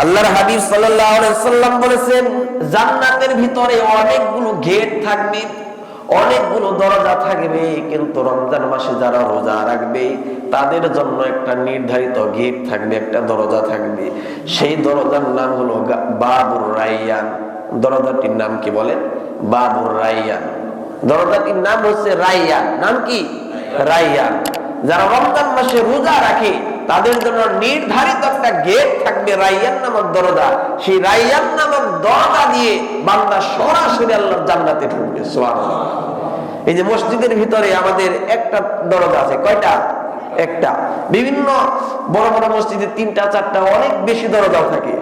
আল্লাহর হাবিব সাল্লাম বলেছেন, জান্নাতের ভিতরে অনেকগুলো গেট থাকবে, অনেকগুলো দরজা থাকবে, কিন্তু রমজান মাসে যারা রোজা রাখবে, তাদের জন্য একটা নির্ধারিত গেট থাকবে, একটা দরজা থাকবে। সেই দরজার নাম হলো বাবুর রাইয়ান। দরজাটির নাম কি বলেন? বাবুর রাইয়ান। দরজাটির নাম হচ্ছে রাইয়ান। নাম কি? রাইয়ান। যারা রমজান মাসে রোজা রাখে তাদের জন্য নির্ধারিত একটা গেট থাকবে রাইয়ান নামক দরজা। সেই রাইয়ান নামক দরজা দিয়ে বান্দা সরাসরি আল্লাহর জান্নাতে ঢুকবে এই যে মসজিদের ভিতরে আমাদের একটা দরজা আছে, কয়টা? একটা। বিভিন্ন বড় বড় মসজিদে তিনটা, চারটা, অনেক বেশি দরজাও থাকে।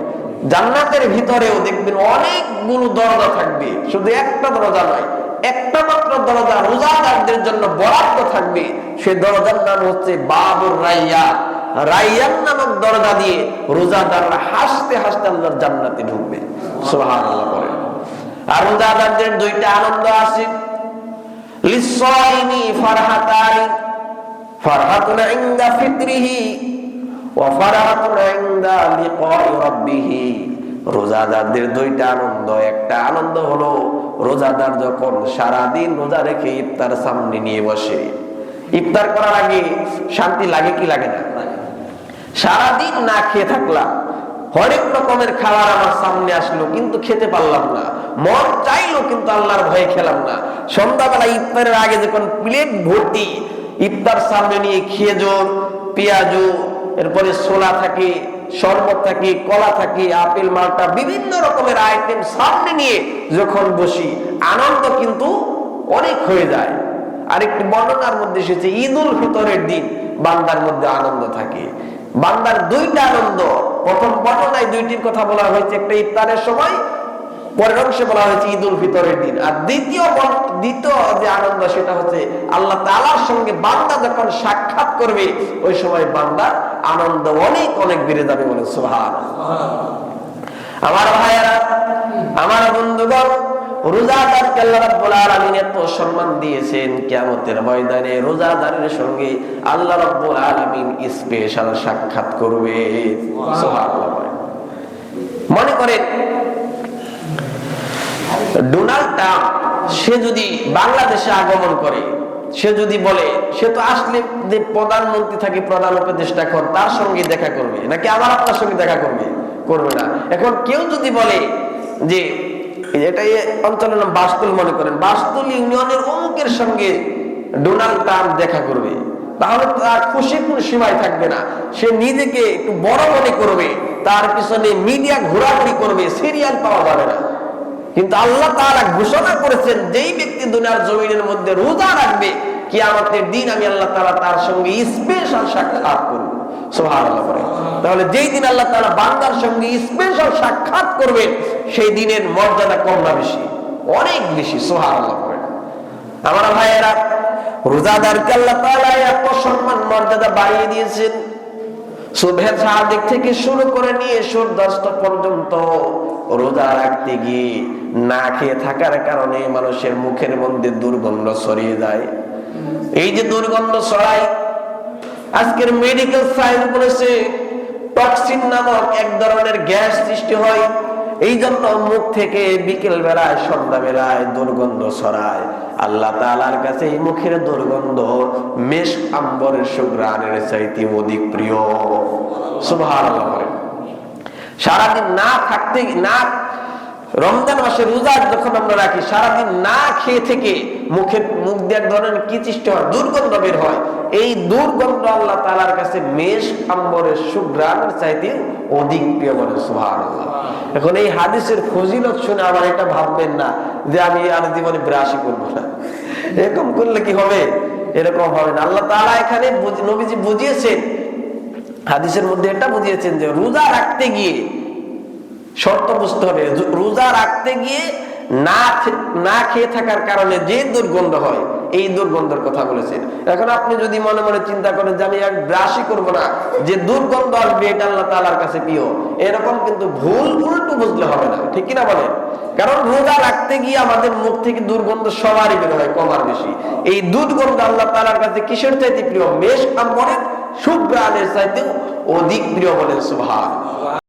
জান্নাতের ভিতরেও দেখবেন অনেকগুলো দরজা থাকবে। শুধু একটা দরজা নয়, একটা মাত্র দরজা রোজাদারদের জন্য বরাদ্দ থাকবে। সেই দরজার নাম হচ্ছে বাবুর রাইয়া। রাইয়ান নামক দরজা দিয়ে রোজাদাররা হাসতে হাসতে আল্লাহর জান্নাতে ঢুকবে। সুবহানাল্লাহ বলেন। আর রোজাদারদের দুইটা আনন্দ আছে। লিসাইমি ফারহাতানি, ফারহাতুন ইনদা ফিতরিহি ওয়া ফারহাতুন ইনদা লিকাই রাব্বিহি। রোজাদারদের দুইটা আনন্দ। একটা আনন্দ হলো রোজাদার যখন সারা দিন রোজা রেখে ইফতার সামনে নিয়ে বসে। ইফতার করার আগে শান্তি লাগে কি লাগে না? সারাদিন না খেয়ে থাকলাম। হরেক রকমের খাবার আমার সামনে আসলো, কিন্তু খেতে পারলাম না। মন চাইলো, কিন্তু আল্লাহর ভয়ে খেলাম না। সন্ধ্যাবেলা ইফতারের আগে যখন প্লেট ভর্তি, ইফতার সামনে নিয়ে খেজুর, পেঁয়াজু, এরপরে ছোলা থাকে, শরবত থাকে, কলা থাকে, আপেল, মালটা, বিভিন্ন রকমের আইটেম সামনে নিয়ে যখন বসি, আনন্দ কিন্তু অনেক হয়ে যায়। আরেকটি বর্ণনার মধ্যে এসেছে ঈদ উল ফিতরের দিন, বান্দার মধ্যে আনন্দ থাকে। বান্দার দুইটা আনন্দ। প্রথম বর্ণনায় দুইটির কথা বলা হয়েছে, একটা ইফতারের সময়, পরের অংশে বলা হয়েছে ঈদ উল ফিতরের দিন। আর দ্বিতীয় দ্বিতীয় যে আনন্দ, সেটা হচ্ছে আল্লাহ তালার সঙ্গে বান্দা যখন সাক্ষাৎ করবে, ওই সময় বান্দার আনন্দ অনেক অনেক বেড়ে যাবে বলে সুহান আমার ভাইয়েরা, আমার বন্ধুগণ রোজাদারকে আল্লাহ রাব্বুল আলামিন এত সম্মান দিয়েছেন কিয়ামতের ময়দানে। রোজাদারের সঙ্গে আল্লাহ রাব্বুল আলামিন স্পেশাল সাক্ষাৎ করবে। মনে করেন ডোনাল্ড ট্রাম্প সে যদি বাংলাদেশে আগমন করে, সে যদি বলে, সে তো আসলে যে প্রধানমন্ত্রী থাকে, প্রধান উপদেষ্টা কর, তার সঙ্গে দেখা করবে, নাকি আবার আপনার সঙ্গে দেখা করবে? করবে না। এখন কেউ যদি বলে যে এটাই অঞ্চলের নাম বাস্তুল মনে করেন। বাস্তুল ইউনিয়নের অমুকের সঙ্গে ডোনাল্ড ট্রাম্প দেখা করবে। তাহলে তার খুশির কোনো সীমায় থাকবে না। সে নিজেকে একটু বড় মনে করবে। তার পিছনে মিডিয়া ঘোরাঘুরি করবে, সিরিয়াল পাওয়া যাবে না। কিন্তু আল্লাহ তারা ঘোষণা করেছেন, যেই ব্যক্তি দুনিয়ার জমিনের মধ্যে রোজা রাখবে কি আমাদের দিন আমি আল্লাহ তাআলা তার সঙ্গে স্পেশাল সাক্ষাৎ করব। তাহলে যেই দিন আল্লাহ তাআলা বান্দার সঙ্গে স্পেশাল সাক্ষাৎ করবেন সেই দিনের মর্যাদা কম না বেশি। অনেক বেশি, সুবহানাল্লাহ করে আমার ভাইয়েরা, রোজাদারকে আল্লাহ তাআলা এত সম্মান মর্যাদা বাড়িয়ে দিয়েছেন। থেকে শুরু করে নিয়ে সূর্যাস্ত পর্যন্ত রোজা রাখতে গিয়ে না খেয়ে থাকার কারণে মানুষের মুখের মধ্যে দুর্গন্ধ ছড়িয়ে যায়। এই যে দুর্গন্ধ ছড়ায় আজকের মেডিকেল সায়েন্স বলেছে টক্সিন নামক এক ধরনের গ্যাস সৃষ্টি হয় এই জন্য মুখ থেকে বিকেল বেলায় সন্ধ্যা বেলায় দুর্গন্ধ ছড়ায়। আল্লাহ তাআলার কাছে এই মুখের দুর্গন্ধ মেষ আম্বরের সুগ্রানের চাইতে অধিক প্রিয়। বলেন। সারাদিন না থাকতে, না, রমজান মাসে রোজা যখন আমরা রাখি, সারাদিন না খেয়ে থেকে মুখের, মুখ দিয়ে এক ধরনের কি সৃষ্টি হয়? দুর্গন্ধ বের হয়। এই দুর্গন্ধ আল্লাহ তালার কাছে মেষ, আম্বরের সুগ্রামের চাইতে অধিক প্রিয় বলে সুহান এখন এই হাদিসের ফজিলত শুনে আমার এটা ভাববেন না যে আমি আর জীবনে ব্রাশই করব না। এরকম করলে কি হবে? এরকম হবে না। আল্লাহ তালা এখানে নবীজি বুঝিয়েছেন, হাদিসের মধ্যে এটা বুঝিয়েছেন যে রোজা রাখতে গিয়ে শর্ত বুঝতে হবে। রোজা রাখতে গিয়ে না না খেয়ে থাকার কারণে যে দুর্গন্ধ হয় এই দুর্গন্ধের কথা বলেছেন। এখন আপনি যদি মনে মনে চিন্তা করেন যে আমি এক ব্রাশই করব না, যে দুর্গন্ধ আসবে এটা আল্লাহ তালার কাছে প্রিয়, এরকম কিন্তু ভুল উল্টো বুঝলে হবে না, ঠিক কিনা বলেন? কারণ রোজা রাখতে গিয়ে আমাদের মুখ থেকে দুর্গন্ধ সবারই বের হয় কমার বেশি। এই দুর্গন্ধ আল্লাহ তালার কাছে কিসের চাইতে প্রিয়? মেষ আম্বরের শুভ্রানের চাইতে অধিক প্রিয় বলেন সুভাষ